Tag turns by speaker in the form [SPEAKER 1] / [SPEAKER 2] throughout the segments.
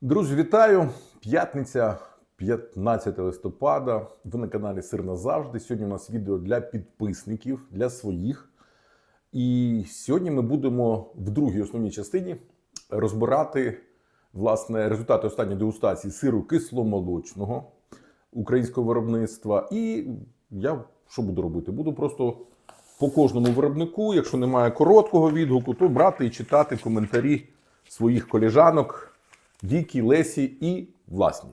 [SPEAKER 1] Друзі, вітаю! П'ятниця, 15 листопада. Ви на каналі Сир назавжди. Сьогодні у нас відео для підписників, для своїх. І сьогодні ми будемо в другій основній частині розбирати власне результати останньої дегустації сиру кисломолочного українського виробництва. І я що буду робити? Буду просто по кожному виробнику, якщо немає короткого відгуку, то брати і читати коментарі своїх коліжанок. Вікі, Лесі і власні.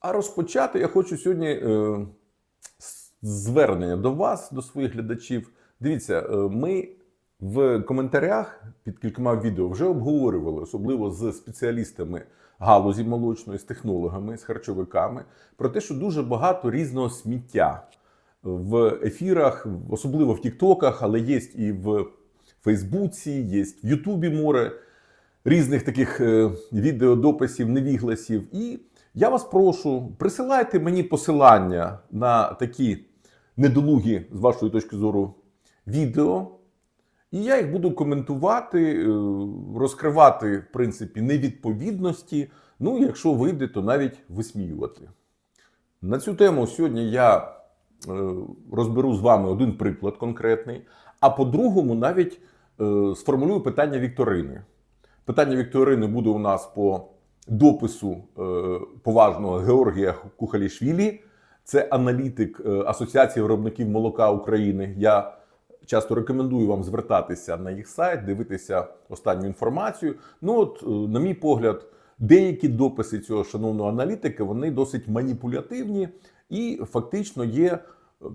[SPEAKER 1] А розпочати я хочу сьогодні е, звернення до вас, до своїх глядачів. Дивіться, е, ми в коментарях під кількома відео вже обговорювали, особливо з спеціалістами галузі молочної, з технологами, з харчовиками, про те, що дуже багато різного сміття в ефірах, особливо в Тіктоках, але є і в Фейсбуці, є в Ютубі море різних таких е, відеодописів, невігласів. І я вас прошу, присилайте мені посилання на такі недолугі, з вашої точки зору, відео. І я їх буду коментувати, е, розкривати, в принципі, невідповідності. Ну, якщо вийде, то навіть висміювати. На цю тему сьогодні я е, розберу з вами один приклад конкретний, а по-другому навіть сформулюю питання Вікторини. Питання Вікторини буде у нас по допису е, поважного Георгія Кухалішвілі. Це аналітик е, Асоціації виробників молока України. Я часто рекомендую вам звертатися на їх сайт, дивитися останню інформацію. Ну, от, е, на мій погляд, деякі дописи цього шановного аналітика вони досить маніпулятивні і фактично є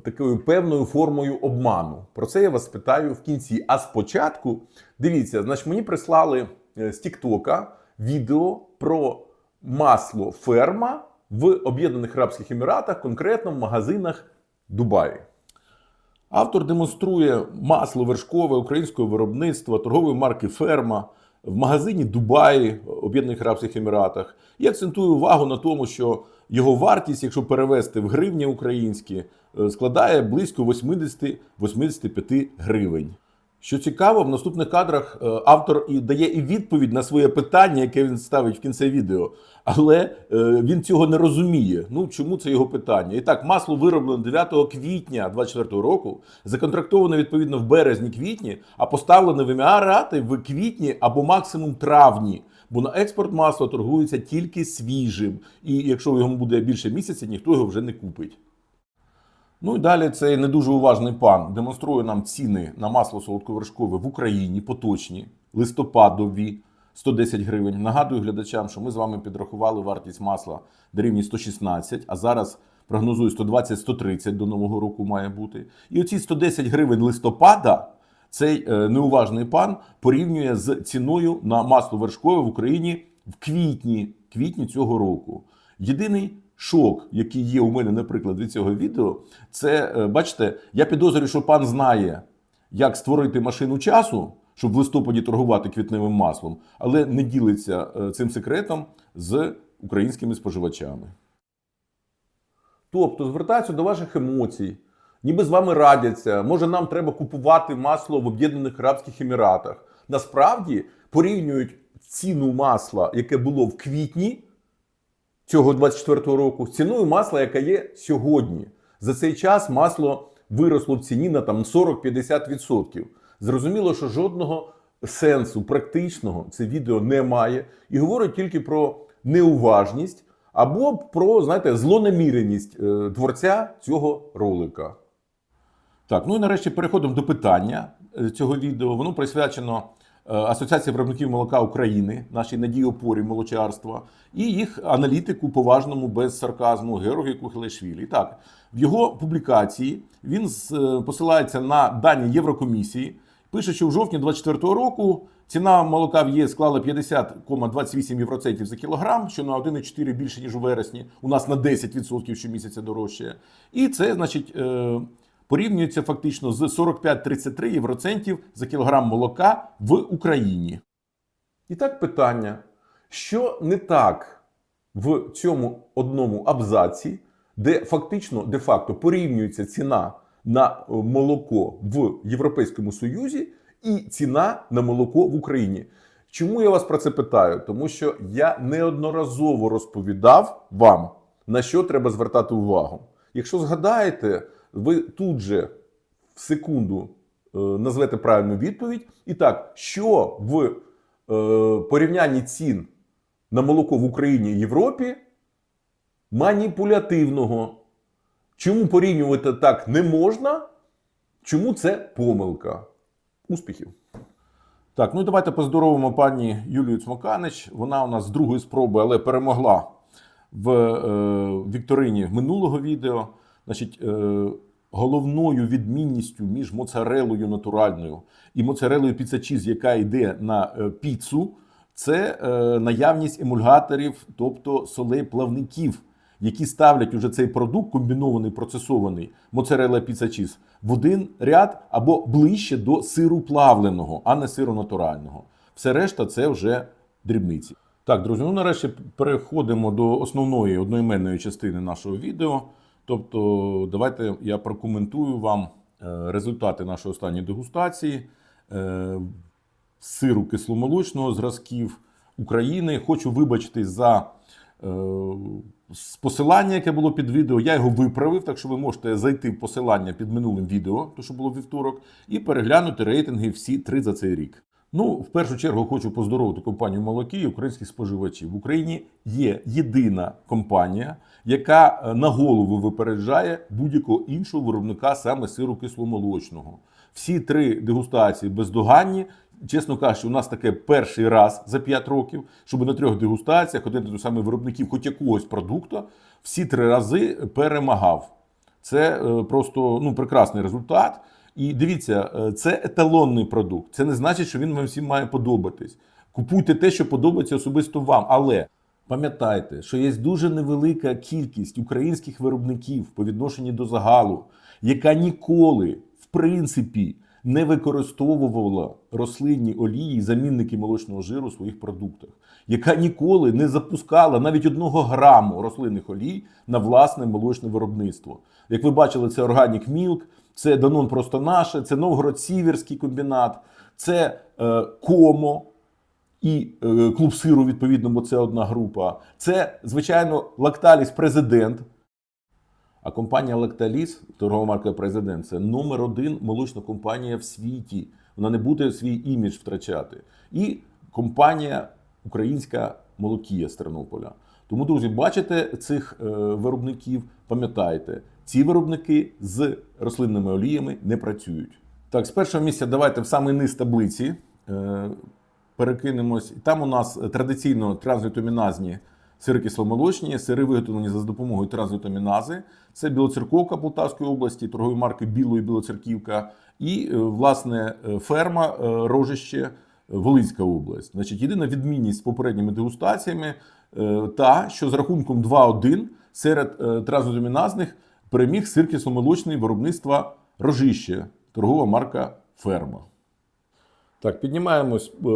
[SPEAKER 1] такою певною формою обману. Про це я вас питаю в кінці. А спочатку, дивіться, значить, мені прислали з Тіктока відео про масло ферма в Об'єднаних Арабських Еміратах, конкретно в магазинах Дубаї. Автор демонструє масло вершкове українського виробництва, торгової марки Ферма в магазині Дубаї, Об'єднаних Арабських Еміратах. І акцентує увагу на тому, що його вартість, якщо перевести в гривні українські, е, складає близько 80-85 гривень. Що цікаво, в наступних кадрах е, автор і дає і відповідь на своє питання, яке він ставить в кінці відео, але е, він цього не розуміє. Ну чому це його питання? І так, масло вироблено 9 квітня 2024 року, законтрактоване відповідно в березні-квітні, а поставлене в еміарати в квітні або максимум травні. Бо на експорт масло торгується тільки свіжим, і якщо йому буде більше місяця, ніхто його вже не купить. Ну і далі цей не дуже уважний пан демонструє нам ціни на масло солодковершкове в Україні поточні, листопадові 110 гривень. Нагадую глядачам, що ми з вами підрахували вартість масла до рівні 116, а зараз прогнозую 120-130 до нового року має бути. І оці 110 гривень листопада цей е, неуважний пан порівнює з ціною на масло вершкове в Україні в квітні, квітні цього року. Єдиний шок, який є у мене, наприклад, від цього відео, це е, бачите, я підозрюю, що пан знає, як створити машину часу, щоб в листопаді торгувати квітневим маслом, але не ділиться е, цим секретом з українськими споживачами. Тобто звертаються до ваших емоцій, ніби з вами радяться. Може, нам треба купувати масло в Об'єднаних Арабських Еміратах. Насправді порівнюють ціну масла, яке було в квітні цього 24-го року, з ціною масла, яка є сьогодні. За цей час масло виросло в ціні на там 40-50%. Зрозуміло, що жодного сенсу практичного це відео не має і говорить тільки про неуважність або про, знаєте, злонаміреність е, творця цього ролика. Так, ну і нарешті переходимо до питання е, цього відео. Воно присвячено Асоціації виробників молока України, нашій надії опорі молочарства, і їх аналітику поважному без сарказму Георгію Кухелешвілі. І Так, в його публікації він е, посилається на дані Єврокомісії. Пише, що в жовтні 2024 року ціна молока в ЄС склала 50,28 євроцентів за кілограм, що на 1,4 більше, ніж у вересні. У нас на 10% щомісяця дорожче. І це, значить, е, порівнюється фактично з 45-33 євроцентів за кілограм молока в Україні. І так питання: що не так в цьому одному абзаці, де фактично де-факто порівнюється ціна на е, молоко в Європейському Союзі і ціна на молоко в Україні? Чому я вас про це питаю? Тому що я неодноразово розповідав вам, на що треба звертати увагу. Якщо згадаєте, ви тут же в секунду е, назвете правильну відповідь. І так, що в е, порівнянні цін на молоко в Україні і Європі маніпулятивного. Чому порівнювати так не можна? Чому це помилка? Успіхів! Так, ну давайте поздоровимо пані Юлію Цмоканич. Вона у нас з другої спроби, але перемогла в е, вікторині минулого відео. Значить, е, головною відмінністю між моцарелою натуральною і моцарелою піцачіз, яка йде на е, піцу, це е, наявність емульгаторів, тобто солей плавників, які ставлять уже цей продукт, комбінований процесований моцарелла піцачіз, в один ряд або ближче до сиру плавленого, а не сиру натурального. Все решта це вже дрібниці. Так, друзі, ну нарешті переходимо до основної одноіменної частини нашого відео. Тобто, давайте я прокоментую вам е, результати нашої останньої дегустації е, сиру кисломолочного зразків України. Хочу вибачитись за е, посилання, яке було під відео. Я його виправив, так що ви можете зайти в посилання під минулим відео, то що було вівторок, і переглянути рейтинги всі три за цей рік. Ну, в першу чергу хочу поздоровити компанію молоки і українських споживачів. В Україні є єдина компанія, яка е, на голову випереджає будь-якого іншого виробника саме сиру кисломолочного. Всі три дегустації бездоганні. Чесно кажучи, у нас таке перший раз за 5 років, щоб на трьох дегустаціях один до самих виробників хоч якогось продукту всі три рази перемагав. Це е, просто ну, прекрасний результат. І дивіться, е, це еталонний продукт. Це не значить, що він вам всім має подобатись. Купуйте те, що подобається особисто вам. Але пам'ятайте, що є дуже невелика кількість українських виробників по відношенню до загалу, яка ніколи, в принципі, не використовувала рослинні олії, замінники молочного жиру у своїх продуктах, яка ніколи не запускала навіть одного граму рослинних олій на власне молочне виробництво. Як ви бачили, це Organic Milk, це Данон Просто Наше, це Новгород Сіверський комбінат, це е, Комо і е, клуб сиру, відповідно, бо це одна група. Це, звичайно, Лакталіс Президент. А компанія Лакталіс, торгова марка Президент, це номер один молочна компанія в світі. Вона не буде свій імідж втрачати. І компанія Українська Молокія з Тернополя. Тому, друзі, бачите цих е, виробників, пам'ятайте, ці виробники з рослинними оліями не працюють. Так, з першого місця давайте в самий низ таблиці е, перекинемось. Там у нас традиційно транзвітаміназні сири кисломолочні, сири виготовлені за допомогою транзвітамінази. Це Білоцерковка Полтавської області, торгові марки Біло і Білоцерківка, і е, власне е, ферма е, Рожище е, Волинська область. Значить, єдина відмінність з попередніми дегустаціями е, та, що з рахунком 2-1 серед е, транзвітаміназних переміг сир кисломолочний виробництва Рожище, торгова марка Ферма. Так, піднімаємось е,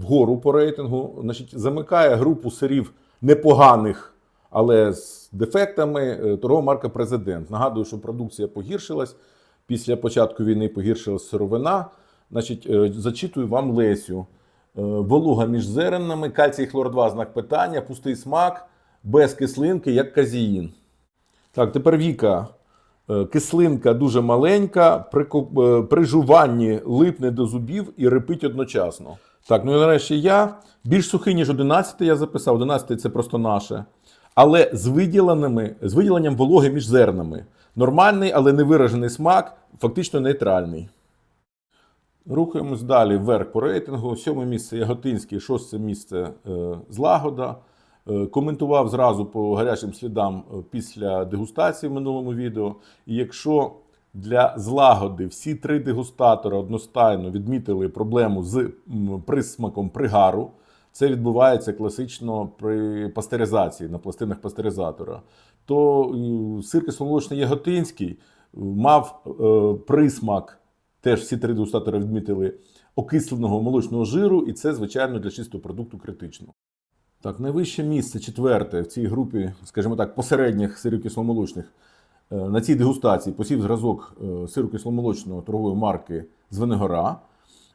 [SPEAKER 1] вгору по рейтингу. Значить, замикає групу сирів непоганих, але з дефектами е, торгова марка Президент. Нагадую, що продукція погіршилась. Після початку війни погіршилась сировина. Значить, е, зачитую вам Лесю. Волуга між зернами, кальцій хлор 2 знак питання, пустий смак, без кислинки, як казіїн. Так, тепер Віка. Е, Кислинка дуже маленька, е, при жуванні липне до зубів і репить одночасно. Так, ну і нарешті я. Більш сухий, ніж 11 я записав. 11 це просто наше. Але з, виділеними, з виділенням вологи між зернами. Нормальний, але невиражений смак, фактично нейтральний. Рухаємось далі вверх по рейтингу. Сьоме місце Яготинський, шосте місце е, Злагода. Е, Коментував зразу по гарячим слідам е, після дегустації в минулому відео. І якщо для злагоди всі три дегустатори одностайно відмітили проблему з присмаком пригару, це відбувається класично при пастеризації на пластинах пастеризатора, то е, сир кисломолочний Яготинський мав присмак теж всі три дегустатори відмітили окисленого молочного жиру, і це, звичайно, для чистого продукту критично. Так, найвище місце, четверте в цій групі, скажімо так, посередніх сирів кисломолочних. Е, На цій дегустації посів зразок е, сиру кисломолочного торгової марки Звенигора.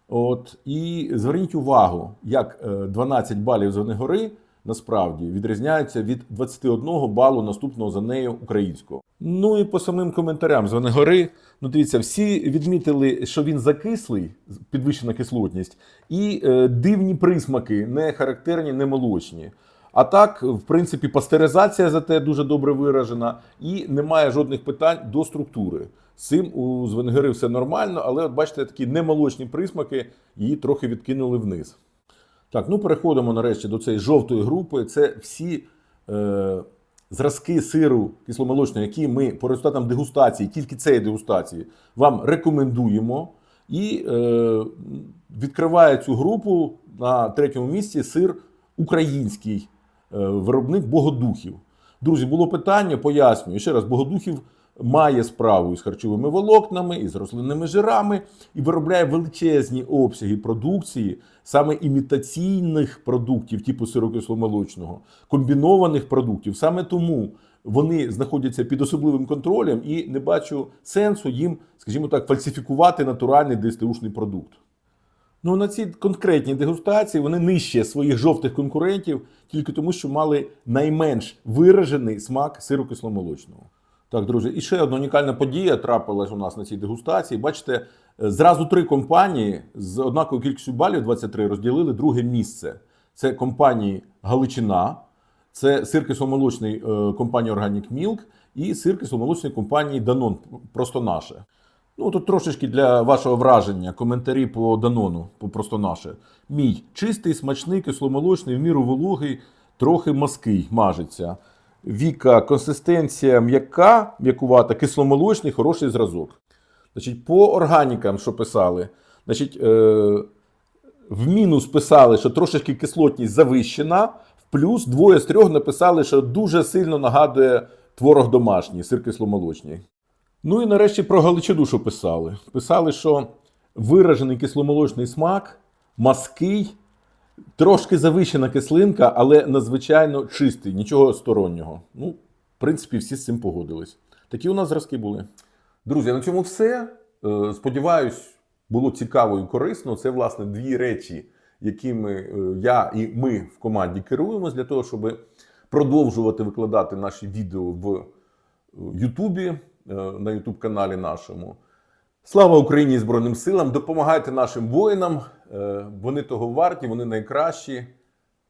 [SPEAKER 1] От, і зверніть увагу, як е, 12 балів Звенигори насправді відрізняються від 21 балу наступного за нею українського. Ну і по самим коментарям з Звенигори. Ну, дивіться, всі відмітили, що він закислий, підвищена кислотність, і е, дивні присмаки, не характерні, не молочні. А так, в принципі, пастеризація зате дуже добре виражена, і немає жодних питань до структури. З цим у Звенгери все нормально, але от бачите, такі немолочні присмаки її трохи відкинули вниз. Так, ну переходимо нарешті до цієї жовтої групи. Це всі е, зразки сиру кисломолочного, які ми по результатам дегустації, тільки цієї дегустації, вам рекомендуємо. І е, відкриває цю групу на третьому місці сир український е, виробник Богодухів. Друзі, було питання, пояснюю. Ще раз, Богодухів має справу із харчовими волокнами, із рослинними жирами і виробляє величезні обсяги продукції, саме імітаційних продуктів, типу сирокисломолочного, комбінованих продуктів. Саме тому вони знаходяться під особливим контролем і не бачу сенсу їм, скажімо так, фальсифікувати натуральний ДСТУшний продукт. Ну, на цій конкретній дегустації вони нижче своїх жовтих конкурентів тільки тому, що мали найменш виражений смак сиру кисломолочного. Так, друзі, і ще одна унікальна подія трапилась у нас на цій дегустації. Бачите, е, зразу три компанії з однаковою кількістю балів 23 розділили друге місце. Це компанії Галичина, це сир кисломолочний е, компанії Organic Milk і сир кисломолочної компанії Danone, просто наше. Ну, тут трошечки для вашого враження коментарі по Данону, по просто наше. Мій чистий, смачний, кисломолочний, в міру вологий, трохи маский, мажеться. Віка, консистенція м'яка, м'якувата, кисломолочний, хороший зразок. Значить, по органікам, що писали, значить, е, в мінус писали, що трошечки кислотність завищена, в плюс двоє з трьох написали, що дуже сильно нагадує творог домашній, сир кисломолочний. Ну і нарешті про Галичину, що писали. Писали, що виражений кисломолочний смак, маский, трошки завищена кислинка, але надзвичайно чистий, нічого стороннього. Ну, в принципі, всі з цим погодились. Такі у нас зразки були. Друзі, на цьому все. Е, Сподіваюсь, було цікаво і корисно. Це, власне, дві речі, якими е, я і ми в команді керуємось для того, щоб продовжувати викладати наші відео в Ютубі, е, на Ютуб каналі нашому. Слава Україні і Збройним силам! Допомагайте нашим воїнам. Е, Вони того варті, вони найкращі.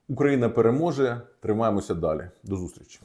[SPEAKER 1] Україна переможе. Тримаємося далі. До зустрічі!